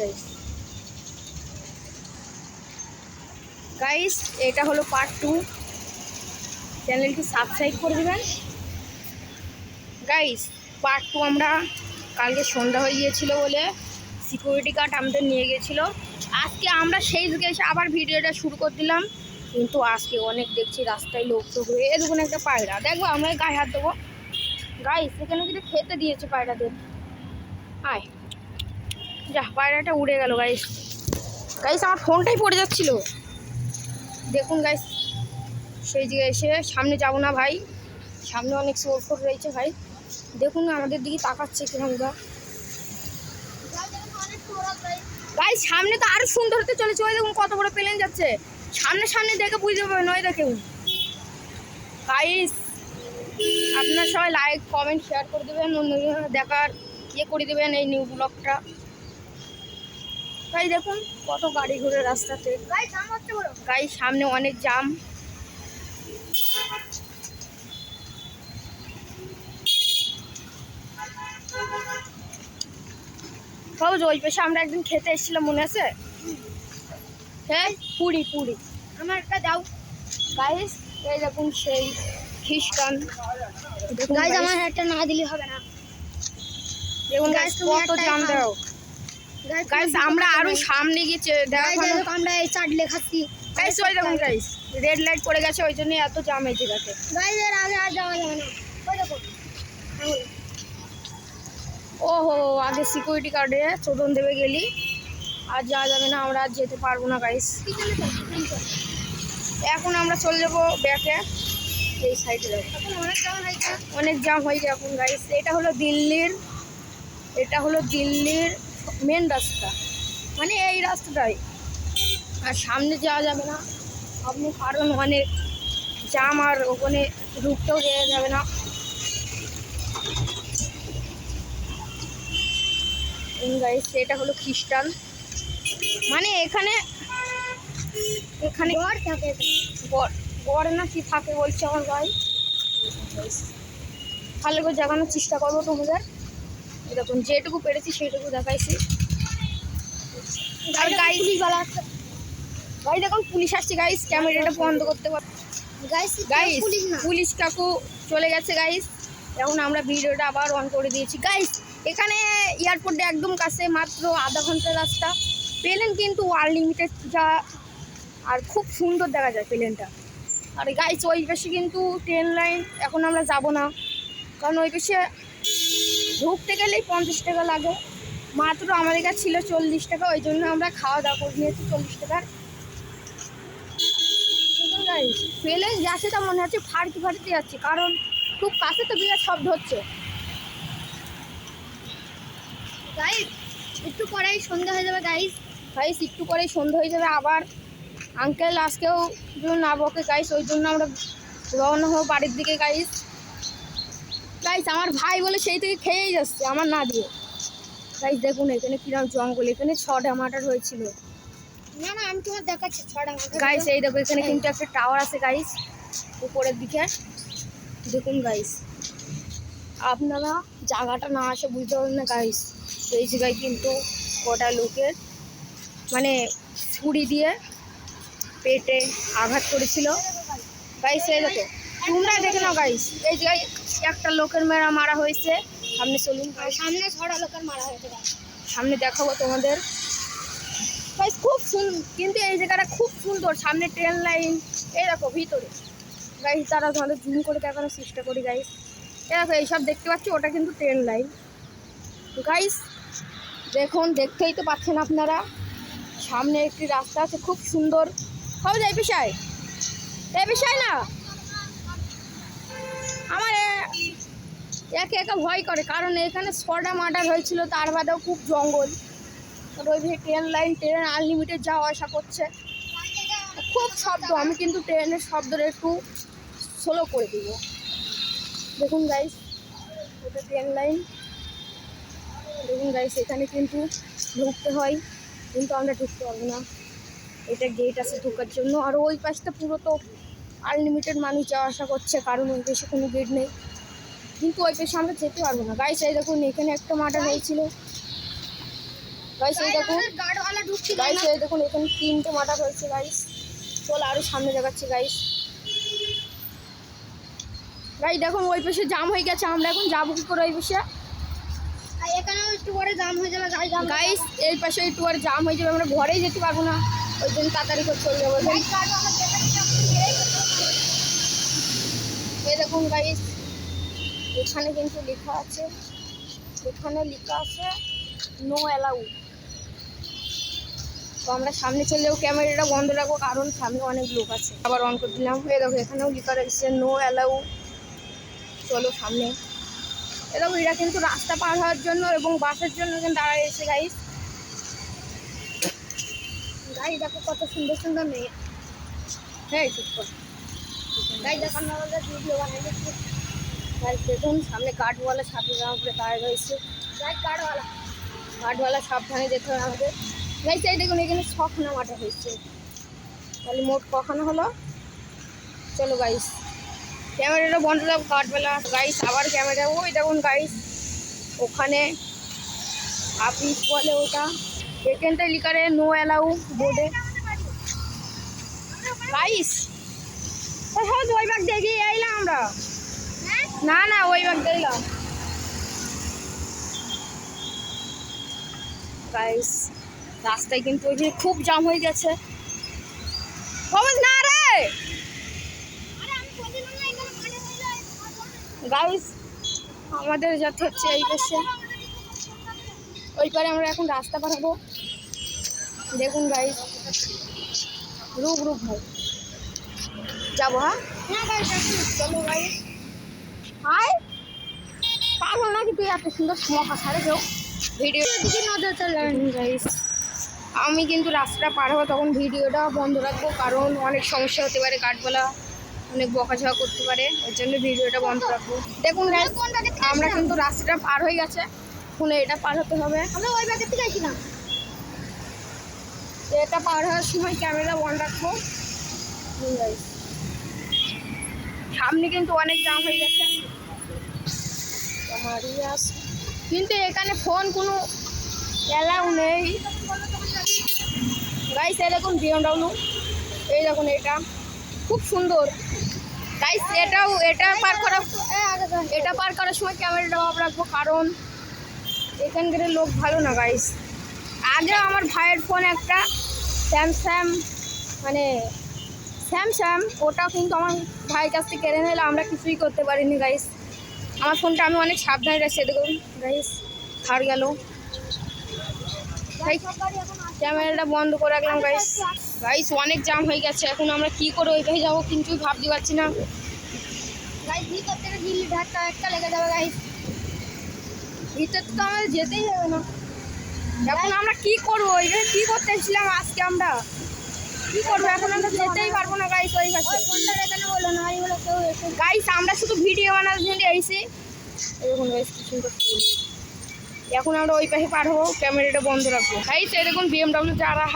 Guys guys এটা হলো part two চ্যানেলটি সাবস্ক্রাইব করে দেবেন। গাইস পার্ট টু আমরা কালকে সন্ধ্যা হয়ে গিয়েছিল বলে সিকিউরিটি গার্ড আমাদের নিয়ে গেছিল আজকে আমরা সেই দিকে এসে আবার ভিডিওটা শুরু করে দিলাম। কিন্তু আজকে অনেক দেখছি রাস্তায় লোক তো হয়ে এরকম একটা পায়রা। দেখব, আমরা গায়ে হাত দেবো। গাইস এখানে কিন্তু খেতে দিয়েছে পায়রাদের। আয় যা, পায়রাটা উড়ে গেল গাইস গাইস আমার ফোনটাই পড়ে যাচ্ছিল। দেখুন গাইস সেই দিকে এসে সামনে যাব না ভাই। সামনে অনেক সোর ফোর রয়েছে ভাই। দেখুন আমাদের দিকে তাকাচ্ছে কীরকম গা। গাইস সামনে তো আরও সুন্দর হতে চলেছে। ওই দেখুন, কত বড় প্লেন যাচ্ছে। সামনে সামনে দেখে বুঝতে পারবেন, ওই দেখুন গাইস আপনার সবাই লাইক কমেন্ট শেয়ার করে দেবেন। অন্য দেখার ইয়ে করে দেবেন এই নিউ ব্লগটা তাই দেখুন কত গাড়ি ঘুরে রাস্তাতে। গাই সামনে অনেক জাম। বাবু ওই পাশে আমরা একদিন খেতে এসেছিলাম মনে আছে? হ্যাঁ পুরি পুরি। আমার একটা দাও। গাইস এই দেখুন সেই খ্রিস্টান। guys, আমার একটা না দিলে হবে না। দেখুন গাইস কত জাম দাও গাইস আমরা আরও সামনে দেখো আমরা এই চাটলে খাচ্ছি গাইস ওই দেখুন গাইস রেড লাইট পড়ে গেছে ওই জন্য এত জাম এই জায়গাতে গাইজ এর আগে আর যাওয়া যাবে না। ওই দেখো। আঙুল। ওহো আগে সিকিউরিটি গার্ডে চোদন দেবে গেলি। আর যাওয়া যাবে না আমরা আর যেতে পারব না গাইস। এখন আমরা চলে যাব ব্যাকে এই সাইডে অনেক জাম হয়ে যায় এখন গাইস এটা হলো দিল্লির এটা হলো দিল্লির মেন রাস্তা। মানে এই রাস্তাটাই। আর সামনে যাওয়া যাবে না। আপনি কারণ অনেক জাম আর ওখানে ঢুকতেও দেওয়া যাবে না। গাইস এটা হলো খ্রিস্টান। মানে এখানে এখানে ঘর থাকে। গড় গড় না কি থাকে বলছে আমার ভাই। ভালো করে দেখানোর চেষ্টা করব তোমাদের। এরকম যেটুকু পেরেছি সেটুকু দেখাইছি। আর আছে। ভাই দেখুন পুলিশ আসছে গাইস ক্যামেরাটা বন্ধ করতে পার গাইজ পুলিশ কাকু চলে গেছে গাইস এখন আমরা ভিডিওটা আবার অন করে দিয়েছি। গাইস এখানে এয়ারপোর্টে একদম কাছে মাত্র আধা ঘণ্টার রাস্তা। প্লেন কিন্তু আনলিমিটেড যা আর খুব সুন্দর দেখা যায় প্লেনটা আর গাইস ওই পাশে কিন্তু ট্রেন লাইন এখন আমরা যাব না। কারণ ওই পাশে ঢুকতে গেলেই পঞ্চাশ টাকা লাগে। মাত্র আমাদের কাছে ছিল চল্লিশ টাকা, ওই জন্য আমরা খাওয়া দাওয়া করে নিয়েছি চল্লিশ টাকার ফেলে যাচ্ছে তা মনে হচ্ছে ফাড়তে ফাড়তে যাচ্ছে, কারণ খুব কাছে তো বিরাট শব্দ হচ্ছে। গাইজ একটু পরেই সন্ধ্যা হয়ে যাবে গাইজ গাইস একটু পরেই সন্ধ্যা হয়ে যাবে আবার। আঙ্কেল আজকেও না বকে গাইস ওই জন্য আমরা রওনা হব বাড়ির দিকে গাইস গাইস আমার ভাই বলে সেই থেকে খেয়েই যাচ্ছে আমার না দিয়ে। গাইস দেখুন এখানে কিরম জঙ্গল এখানে ছটা মাটার হয়েছিল। না না আমি তোমার দেখাচ্ছি ছটা গাইস এই দেখো এখানে কিন্তু একটা টাওয়ার আছে গাইস উপরের দিকে। দেখুন গাইস আপনারা জায়গাটা না আসে বুঝতে পারবেন না গাইস এই জায়গায় কিন্তু গোটা লোকের মানে ছুরি দিয়ে পেটে আঘাত করেছিল। গাইস এই দেখো তোমরা দেখে নাও গাইস এই জায়গায় একটা লোকের মেরা মারা হয়েছে। সামনে চলুন সামনে ছটা লোকের মারা হয়েছে। সামনে দেখাবো তোমাদের। গাইস খুব সুন্দর কিন্তু এই জায়গাটা খুব সুন্দর। সামনে ট্রেন লাইন এই দেখো ভিতরে। গাইস তারা তোমাদের জুম করে দেখানোর চেষ্টা করি গাইস এই দেখো এইসব দেখতে পাচ্ছি? ওটা কিন্তু ট্রেন লাইন গাইস দেখুন দেখতেই তো পাচ্ছেন আপনারা। সামনে একটি রাস্তা আছে খুব সুন্দর। হবে যাই পেশায় এই পেশায় না। আমার একে একে ভয় করে, কারণ এখানে ছটা মার্ডার হয়েছিল, তার বাদেও খুব জঙ্গল। আর ওই ভাবে ট্রেন লাইন ট্রেন আনলিমিটেড যাওয়া আসা করছে। খুব শব্দ, আমি কিন্তু ট্রেনের শব্দটা একটু স্লো করে দিব। দেখুন গাইস ওটা ট্রেন লাইন দেখুন গাইস এখানে কিন্তু ঢুকতে হয়, কিন্তু আমরা ঢুকতে পারব না। এটা গেট আছে ঢোকার জন্য, আর ওই পাশটা পুরো তো আনলিমিটেড মানুষ যাওয়া আসা করছে কারণ ওই পাশে কোনো গেট নেই। কিন্তু ওই পাশে আমরা যেতে পারব না। গাইস এই দেখুন এখানে একটা মার্ডার হয়েছিল। গাইস এই দেখুন। গাইস এই দেখুন এখানে তিনটে মাথা হয়েছে গাইস চল আরও সামনে দেখাচ্ছি গাইস গাই দেখুন ওই পাশে জাম হয়ে গেছে। আমরা এখন যাব কি করে ওই পাশে আর এখানেও একটু পরে জাম হয়ে যাবে গাইস এই পাশে একটু আর জাম হয়ে যাবে আমরা ঘরেই যেতে পারব না। ওই জন্য তাড়াতাড়ি করে চলে যাব গাইস গার্ডওয়ালা দেখাচ্ছি আপনাকে দেখুন গাইস এখানে কিন্তু লেখা আছে, এখানে লেখা আছে নো অ্যালাউ তো আমরা সামনে চলে যাব ক্যামেরাটা বন্ধ রাখব, কারণ সামনে অনেক লোক আছে। আবার অন করে দিলাম। এই দেখো, এখানেও লেখা রয়েছে নো অ্যালাউ চলো সামনে। এ দেখো, এরা কিন্তু রাস্তা পার হওয়ার জন্য এবং বাসের জন্য দাঁড়ায় এসে গাইস গাড়ি দেখো কত সুন্দর সুন্দর মেয়ে। হ্যাঁ গাড়ি গাইস দেখুন, সামনে কাঠওয়ালা ছাত্র জামা পরে দাঁড়ায় রয়েছে। গার্ডওয়ালা ঘাটওয়ালা সাবধানে যেতে হবে আমাদের। গাইস এই দেখুন, এখানে ছখানা মাঠা হয়েছে। তাহলে মোট কখানা হলো? চলো গাইস ক্যামেরাটা বন্ধ দাও কাঠবেলা গাইস আবার ক্যামেরা ওই দেখুন গাইস ওখানে আপিস বলে ওটা। এখানটায় লিখারে নো অ্যালাউ বোর্ডে গাইস আমরা। না না গাইস রাস্তায় কিন্তু ওই খুব জাম হয়ে গেছে। কমাস না রে! গাইস আমাদের যেতে হচ্ছে এই পাশে। ওই পারে আমরা এখন রাস্তা পাঠাবো দেখুন গাইস রুক রুক ভাই যাব হ্যাঁ? গাইস হাই পাগল নাকি তুই এত সুন্দর মহা ছাড়ে কেউ? ভিডিও দিকে নজর চলে গাইস আমি কিন্তু রাস্তাটা পার হব, তখন ভিডিওটা বন্ধ রাখব, কারণ অনেক সমস্যা হতে পারে কাঠবেলা অনেক বকাঝকা করতে পারে ওই জন্য ভিডিওটা বন্ধ রাখব। দেখুন আমরা কিন্তু রাস্তাটা পার হয়ে গেছে শুনে এটা পার হতে হবে। আমরা ওই ব্যাগের থেকে আসছিলাম তো এটা পার হওয়ার সময় ক্যামেরা বন্ধ রাখব। guys। সামনে কিন্তু অনেক জাম হয়ে গেছে। কিন্তু এখানে ফোন কোনো অ্যালাউ নেই। গাইস এই দেখুন বিএমডাব্লিউ এই দেখুন এটা। খুব সুন্দর। গাইস এটাও এটা পার করা এটা পার করার সময় ক্যামেরাটা অফ রাখব কারণ এখানকার লোক ভালো না গাইস আগে আমার ভাইয়ের ফোন একটা স্যামস্যাম মানে স্যামস্যাম ওটা কিন্তু আমার ভাইয়ের কাছ থেকে কেড়ে নিলে আমরা কিছুই করতে পারিনি গাইস আমার ফোনটা আমি অনেক সাবধানে রাখছি, দেখুন গাইস হার গেল। ক্যামেরাটা বন্ধ করে রাখলাম গাইস গাইস অনেক জাম হয়ে গেছে, এখন আমরা কি করে ওই পাশে যাব কিন্তু ভাবতে পারছি না। গাইস ভিতর থেকে লেগে যাবে গাইস ভিতর তো যেতেই হবে না। এখন আমরা কি করব? কি করতে এসেছিলাম আজকে আমরা? কি করব? এখন আমরা যেতেই পারব না গাইস ওই পাশে। বলল না এই হলো কেউ গাইস আমরা শুধু ভিডিও বানানোর জন্য এসেছি। এরকম। এখন আমরা ওই পাশে পার হব, ক্যামেরাটা বন্ধ রাখব। গাইস এরকম বিএমডাব্লিউ যারা